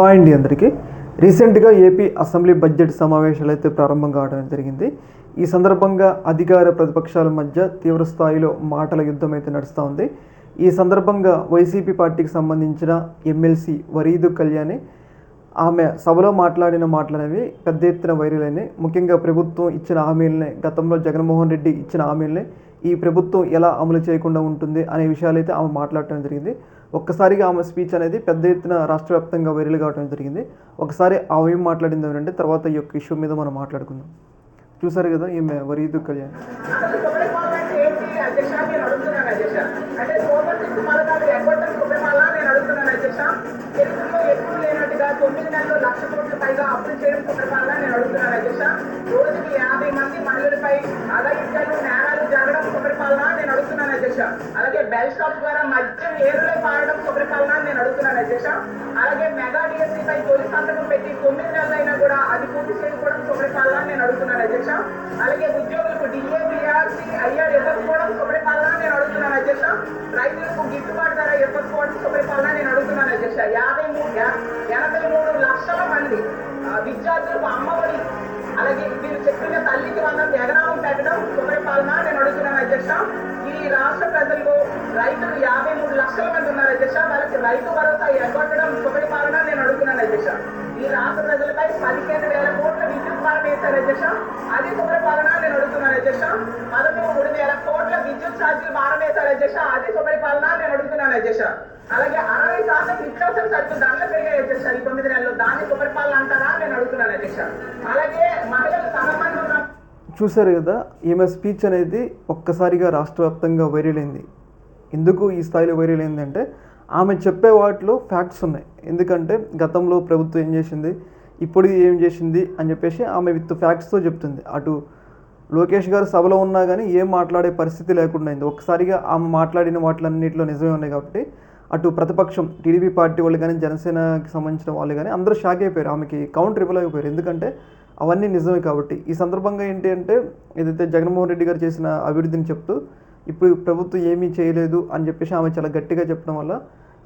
Hi అండి అందరికీ. రీసెంట్గా ఏపీ అసెంబ్లీ బడ్జెట్ సమావేశాలు అయితే ప్రారంభం కావడం జరిగింది. ఈ సందర్భంగా అధికార ప్రతిపక్షాల మధ్య తీవ్ర స్థాయిలో మాటల యుద్ధం అయితే నడుస్తూ ఉంది. ఈ సందర్భంగా వైసీపీ పార్టీకి సంబంధించిన ఎమ్మెల్సీ వరీదు కళ్యాణి ఆమె సభలో మాట్లాడిన మాటలనేవి పెద్ద ఎత్తున వైరల్ అయినాయి. ముఖ్యంగా ప్రభుత్వం ఇచ్చిన హామీలనే గతంలో జగన్మోహన్ రెడ్డి ఇచ్చిన హామీలనే ఈ ప్రభుత్వం ఎలా అమలు చేయకుండా ఉంటుంది అనే విషయాలైతే ఆమె మాట్లాడటం జరిగింది. ఒక్కసారిగా ఆమె స్పీచ్ అనేది పెద్ద ఎత్తున రాష్ట్ర వ్యాప్తంగా వైరల్ కావడం జరిగింది. ఒకసారి ఆమె ఏం మాట్లాడింది ఏంటంటే తర్వాత ఈ యొక్క ఇష్యూ మీద మనం మాట్లాడుకుందాం. చూసారు కదా ఈమె వరీదు కళ్యాణ్. తొమ్మిది నెలలు లక్ష కోట్ల పైగా అప్పులు చేయడం సుప్రీమాలా నేను అడుగుతున్నాను అధ్యక్ష. రోజుకి యాభై మంది మహిళలపై అలా నేరాలు జరగడం సుప్రీపాలన నేను అడుగుతున్నాను అధ్యక్ష. అలాగే బెల్ షాప్ ద్వారా మద్యం ఏరులే పారడం సుప్రీపాలన నేను అడుగుతున్నాను అధ్యక్ష. అలాగే మెగా డిఎస్సీ పై తొలి సంతకం పెట్టి తొమ్మిది నెలలైనా కూడా అది పూర్తి చేయకపోవడం సుప్రీపాలన నేను అడుగుతున్నాను అధ్యక్ష. అలాగే ఉద్యోగులకు డిఏ బిఆర్సీ ఐఆర్ ఇవ్వకపోవడం సుప్రీపాలన నేను అడుగుతున్నాను అధ్యక్ష. రైతులకు గిట్టుబాటు ధర ఇవ్వకపోవడం సుప్రీపాలన నేను అడుగుతున్నాను అధ్యక్ష. యాభై మూడు ఎనభై మూడు లక్షల మంది విద్యార్థులకు అమ్మ అడుగుతున్నాను ఈ రాష్ట్ర ప్రజల్లో రైతులు యాభై మూడు లక్షల మంది ఉన్నారు. అధ్యక్ష వాళ్ళకి రైతు భరోసా ఎగ్గొట్టడం సుపరిపాలన నేను అడుగుతున్నాను అధ్యక్ష ఈ రాష్ట్ర ప్రజలపై పదిహేను వేల కోట్ల విద్యుత్ భారం వేశారు అధ్యక్ష అది సుపరిపాలన నేను అడుగుతున్నాను అధ్యక్ష పదమూడు వేల కోట్ల విద్యుత్ ఛార్జీలు భారం వేశారు అధ్యక్ష అది సుపరిపాలన నేను అడుగుతున్నాను అధ్యక్ష అలాగే అరవై శాతం నిత్యావసర సరుకులు ధరలు పెరిగాయి అధ్యక్ష ఈ తొమ్మిది నెలల్లో దాన్ని సుపరిపాలన అంటారా నేను అడుగుతున్నాను అధ్యక్ష అలాగే మహిళ చూశారు కదా ఈమె స్పీచ్ అనేది ఒక్కసారిగా రాష్ట్ర వ్యాప్తంగా వైరల్ అయింది ఎందుకు ఈ స్థాయిలో వైరల్ అయిందంటే ఆమె చెప్పే వాటిలో ఫ్యాక్ట్స్ ఉన్నాయి. ఎందుకంటే గతంలో ప్రభుత్వం ఏం చేసింది? ఇప్పుడు ఏం చేసింది? అని చెప్పేసి ఆమె విత్ ఫ్యాక్ట్స్తో చెప్తుంది. అటు లోకేష్ గారు సభలో ఉన్నా కానీ ఏం మాట్లాడే పరిస్థితి లేకుండా అయింది. ఒక్కసారిగా ఆమె మాట్లాడిన వాటిలన్నింటిలో నిజమే ఉన్నాయి కాబట్టి అటు ప్రతిపక్షం టీడీపీ పార్టీ వాళ్ళు కానీ జనసేనకి సంబంధించిన వాళ్ళు కానీ అందరూ షాక్ అయిపోయారు. ఆమెకి కౌంటర్ ఇవ్వలేకపోయారు. ఎందుకంటే అవన్నీ నిజమే కాబట్టి. ఈ సందర్భంగా ఏంటి అంటే ఏదైతే జగన్మోహన్ రెడ్డి గారు చేసిన అభివృద్ధిని చెప్తూ ఇప్పుడు ప్రభుత్వం ఏమీ చేయలేదు అని చెప్పేసి ఆమె చాలా గట్టిగా చెప్పడం వల్ల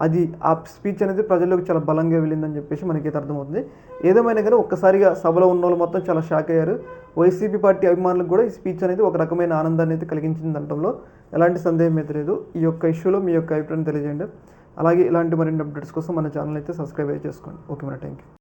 అది ఆ స్పీచ్ అనేది ప్రజల్లోకి చాలా బలంగా వెళ్ళిందని చెప్పేసి మనకైతే అర్థమవుతుంది. ఏదేమైనా కానీ ఒక్కసారిగా సభలో ఉన్న వాళ్ళు మొత్తం చాలా షాక్ అయ్యారు. వైసీపీ పార్టీ అభిమానులకు కూడా ఈ స్పీచ్ అనేది ఒక రకమైన ఆనందాన్ని అయితే కలిగించింది అనడంలో ఎలాంటి సందేహం అయితే లేదు. ఈ యొక్క ఇష్యూలో మీ యొక్క అభిప్రాయం తెలియజేయండి. అలాగే ఇలాంటి మరిన్ని అప్డేట్స్ కోసం మన ఛానల్ అయితే సబ్స్క్రైబ్ చేసుకోండి. ఓకే మన థ్యాంక్ యూ